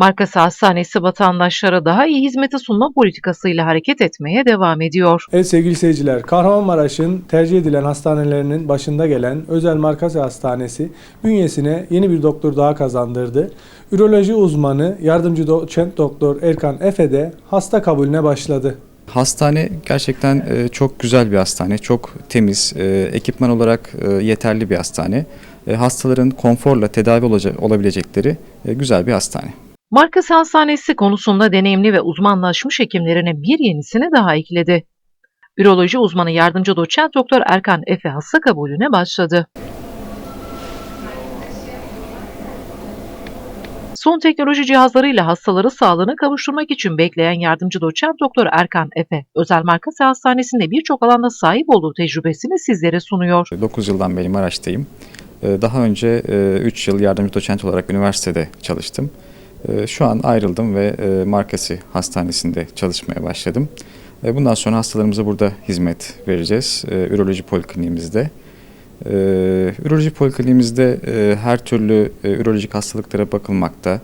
Markası Hastanesi vatandaşlara daha iyi hizmeti sunma politikasıyla hareket etmeye devam ediyor. Evet sevgili seyirciler, Kahramanmaraş'ın tercih edilen hastanelerinin başında gelen Özel Markası Hastanesi bünyesine yeni bir doktor daha kazandırdı. Üroloji uzmanı yardımcı doçent doktor Erkan Efe de hasta kabulüne başladı. Hastane gerçekten e, çok güzel bir hastane, çok temiz, e, ekipman olarak e, yeterli bir hastane. Hastaların konforla tedavi olabilecekleri güzel bir hastane. Markası Hastanesi konusunda deneyimli ve uzmanlaşmış hekimlerine bir yenisini daha ekledi. Üroloji uzmanı yardımcı doçent doktor Erkan Efe hasta kabulüne başladı. Son teknoloji cihazlarıyla hastaları sağlığına kavuşturmak için bekleyen yardımcı doçent doktor Erkan Efe, özel markası hastanesinde birçok alanda sahip olduğu tecrübesini sizlere sunuyor. 9 yıldan beri Maraş'tayım. E, Daha önce 3 yıl yardımcı doçent olarak üniversitede çalıştım. E, Şu an ayrıldım ve e, Markası Hastanesi'nde çalışmaya başladım. Bundan sonra hastalarımıza burada hizmet vereceğiz. e, Üroloji polikliniğimizde. E, Üroloji polikliniğimizde e, her türlü ürolojik hastalıklara bakılmakta.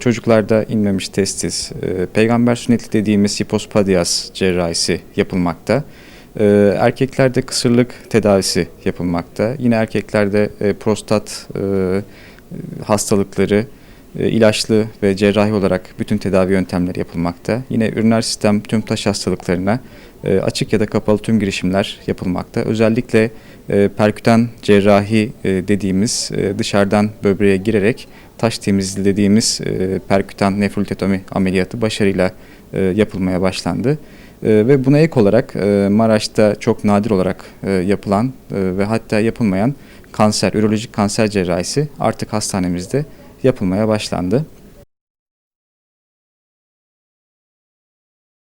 Çocuklarda inmemiş testis, peygamber sünnetli dediğimiz hipospadias cerrahisi yapılmakta. Erkeklerde kısırlık tedavisi yapılmakta. Yine erkeklerde prostat hastalıkları, ilaçlı ve cerrahi olarak bütün tedavi yöntemleri yapılmakta. Yine üriner sistem tüm taş hastalıklarına e, açık ya da kapalı tüm girişimler yapılmakta. Özellikle e, perkütan cerrahi e, dediğimiz e, dışarıdan böbreğe girerek taş e, perkütan nefrolitetomi ameliyatı başarıyla e, yapılmaya başlandı. E, ve buna ek olarak e, Maraş'ta çok nadir olarak e, yapılan e, ve hatta yapılmayan kanser, ürolojik kanser cerrahisi artık hastanemizde yapılmaya başlandı.